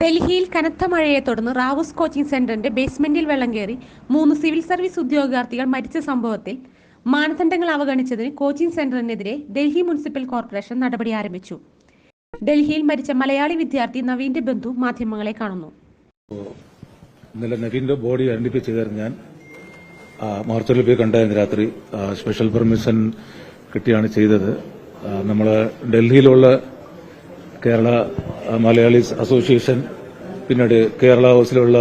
ഡൽഹിയിൽ കനത്ത മഴയെ തുടർന്ന് റാവുസ് കോച്ചിംഗ് സെന്ററിന്റെ ബേസ്മെന്റിൽ വെള്ളം കയറി മൂന്ന് സിവിൽ സർവീസ് ഉദ്യോഗാർത്ഥികൾ മരിച്ച സംഭവത്തിൽ മാനദണ്ഡങ്ങൾ അവഗണിച്ചതിന് കോച്ചിംഗ് സെന്ററിനെതിരെ ഡൽഹി മുനിസിപ്പൽ കോർപ്പറേഷൻ നടപടി ആരംഭിച്ചു. ഡൽഹിയിൽ മരിച്ച മലയാളി വിദ്യാർത്ഥി നവീന്റെ ബന്ധു മാധ്യമങ്ങളെ കാണുന്നു. ഇന്നലെ നവീന്റെ ബോഡി ഐഡന്റിഫൈ ചെയ്തായിരുന്നു ഞാൻ മോർച്ചറിൽ പോയി രാത്രി. സ്പെഷ്യൽ പെർമിഷൻ കിട്ടിയാണ് ചെയ്തത്. നമ്മൾ ഡൽഹിയിലുള്ള കേരള മലയാളീസ് അസോസിയേഷൻ പിന്നീട് കേരള ഹൗസിലുള്ള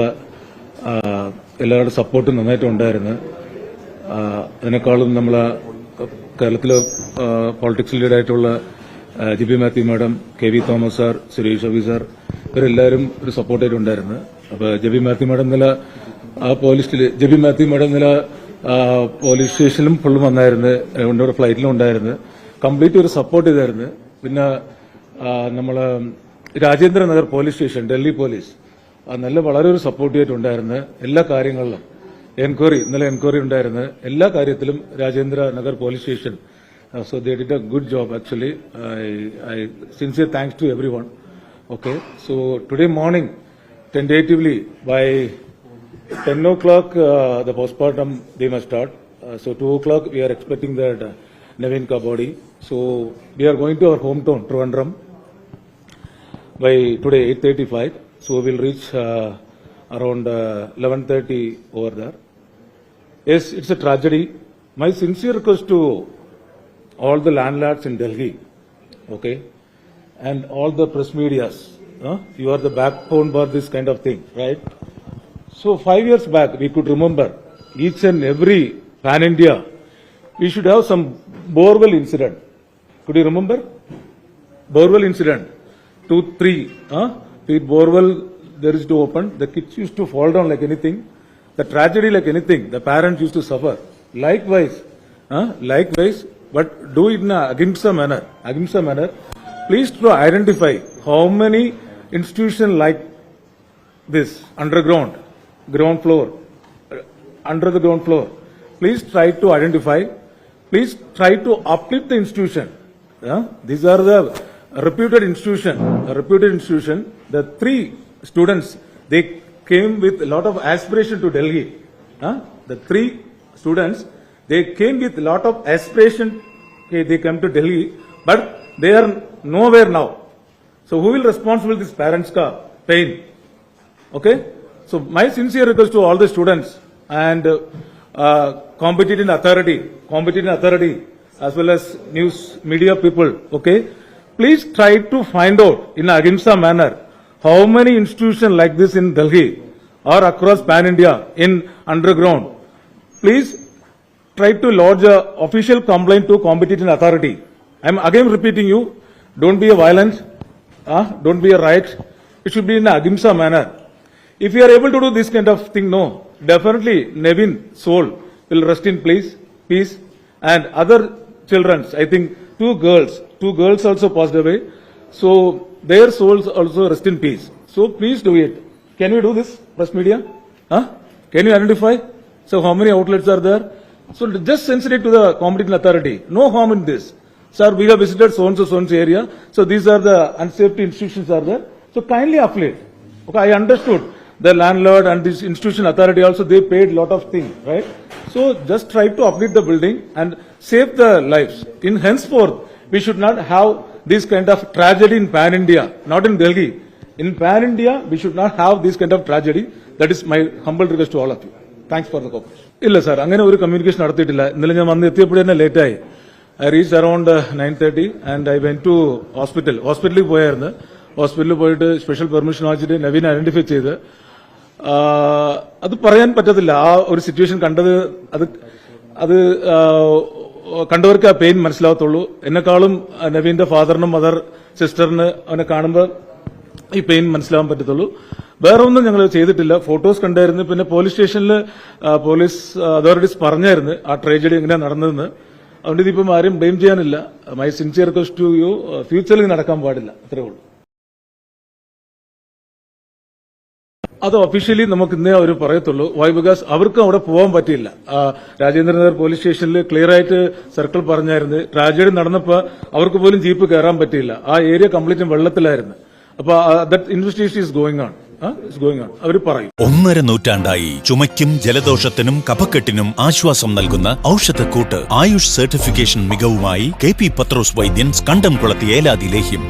എല്ലാവരുടെ സപ്പോർട്ടും നന്നായിട്ട് ഉണ്ടായിരുന്നു. അതിനേക്കാളും നമ്മൾ കേരളത്തിലെ politics ലീഡായിട്ടുള്ള G P Mathew madam K V Thomas sir Suresh Abi sir ഇവരെല്ലാവരും ഒരു സപ്പോർട്ടായിട്ട് ഉണ്ടായിരുന്നു. അപ്പോൾ ജബി മാത്യു മാഡം ഇന്നലെ ആ പോലീസ് ജബി മാത്യു മാഡം ഇന്നലെ പോലീസ് സ്റ്റേഷനിലും ഫുള്ളും വന്നായിരുന്നു. ഫ്ലൈറ്റിലും ഉണ്ടായിരുന്നു. കംപ്ലീറ്റ് ഒരു സപ്പോർട്ട് ചെയ്തായിരുന്നു. പിന്നെ നമ്മൾ Rajendranagar police station Delhi police നല്ല വളരെ ഒരു സപ്പോർട്ട് ചെയ്തിട്ടുണ്ടായിരുന്നു എല്ലാ കാര്യങ്ങളിലും. എൻക്വയറി ഇന്നലെ എൻക്വയറി ഉണ്ടായിരുന്നു എല്ലാ കാര്യത്തിലും Rajendranagar police station so they did a good job actually I sincere thanks to every one okay so today morning tentatively by ten o'clock the postmortem they must start so two o'clock we are expecting the Naveen കബോഡി so we are going to our home town Trivandrum by today 8.35. So we'll reach uh, around uh, 11.30 over there. Yes, it's a tragedy. My sincere request to all the landlords in Delhi, okay, and all the press medias. You are the backbone for this kind of thing, right? So five years back, we could remember each and every pan India, we should have some borewell incident. Could you remember? Borewell incident. Two, three. Huh? The borewell there is to open. The kids used to fall down like anything. The tragedy like anything. The parents used to suffer. Likewise, huh? likewise, but do it in a ahimsa manner. Ahimsa manner. Please to identify how many institutions like this underground, ground floor, uh, under the ground floor. Please try to identify. Please try to uplift the institution. Yeah? These are the reputed institution. A reputed institution. The three students they came with a lot of aspiration to Delhi. Huh? The three students they came with a lot of aspiration. Okay, they came to Delhi, but they are nowhere now. So who will responsible this parents' ka pain? Okay? So my sincere request to all the students and uh, uh, competent authority, competent authority as well as news media people, okay? Please try to find out in ahimsa manner how many institutions like this in Delhi or across pan India in underground. Please try to lodge a official complaint to competent authority. I am again repeating you, don't be a violent, uh, don't be a riot. It should be in a ahimsa manner. If you are able to do this kind of thing, no, definitely Nevin soul will rest in peace, peace, and other children, I think two girls, two girls also passed away, so their souls also rest in peace. So please do it. Can we do this, press media? Huh? Can you identify? So how many outlets are there? So just send it to the competent authority. No harm in this. Sir, we have visited so and so so and so area. So these are the unsafety institutions are there. So kindly affiliate. Okay, I understood. The landlord and this institution authority also they paid lot of things, right? So just try to uplift the building and save the lives. In henceforth, we should not have this kind of tragedy in pan India, not in Delhi. In pan India, we should not have this kind of tragedy. That is my humble request to all of you. Thanks for the cooperation. ഇല്ല sir അങ്ങനെ ഒരു communication നടത്തിയിട്ടില്ല ഇന്നലെ ഞാൻ വന്ന് എത്തിയപ്പോഴേ തന്നെ ലേറ്റായി I reach around nine thirty and I went to hospital ഹോസ്പിറ്റലിൽ പോയായിരുന്നു ഹോസ്പിറ്റലിൽ പോയിട്ട് സ്പെഷ്യൽ പെർമിഷൻ വാങ്ങിച്ചിട്ട് നവീൻ ഐഡന്റിഫൈ ചെയ്ത് അത് പറയാൻ പറ്റത്തില്ല. ആ ഒരു സിറ്റുവേഷൻ കണ്ടത് അത് അത് കണ്ടവർക്ക് ആ പെയിൻ മനസ്സിലാവത്തുള്ളൂ. എന്നെക്കാളും നവീന്റെ ഫാദറിനും മദർ സിസ്റ്ററിന് അവനെ കാണുമ്പോൾ ഈ പെയിൻ മനസ്സിലാവാൻ പറ്റത്തുള്ളൂ. വേറെ ഒന്നും ഞങ്ങൾ ചെയ്തിട്ടില്ല. ഫോട്ടോസ് കണ്ടായിരുന്നു. പിന്നെ പോലീസ് സ്റ്റേഷനിൽ പോലീസ് അതോറിറ്റീസ് പറഞ്ഞായിരുന്നു ആ ട്രേജഡി എങ്ങനെയാണ് നടന്നതെന്ന്. അതുകൊണ്ട് ഇതിപ്പം ആരും ബ്ലെയിം ചെയ്യാനില്ല. My sincere request to you ഫ്യൂച്ചറിൽ നടക്കാൻ പാടില്ല. അത്രേ ഉള്ളൂ. അത് ഒഫീഷ്യലി നമുക്ക് ഇന്നേ അവർ പറയത്തുള്ളൂ. വൈ ബിക്കോസ് അവർക്കും അവിടെ പോകാൻ പറ്റിയില്ല. രാജേന്ദ്രനഗർ പോലീസ് സ്റ്റേഷനിൽ ക്ലിയർ ആയിട്ട് സർക്കിൾ പറഞ്ഞായിരുന്നു. ട്രാജഡി നടന്നപ്പോൾ അവർക്ക് പോലും ജീപ്പ് കയറാൻ പറ്റിയില്ല. ആ ഏരിയ കംപ്ലീറ്റും വെള്ളത്തിലായിരുന്നു. അപ്പൊ that investigation is going on അവർ ഒന്നര നൂറ്റാണ്ടായി ചുമയ്ക്കും ജലദോഷത്തിനും കഫക്കെട്ടിനും ആശ്വാസം നൽകുന്ന ഔഷധക്കൂട്ട് ആയുഷ് സർട്ടിഫിക്കേഷൻ മികവുമായി കെ പി പത്രോസ് വൈദ്യൻ കണ്ടംകുളത്തി ഏലാതി ലേഹ്യം.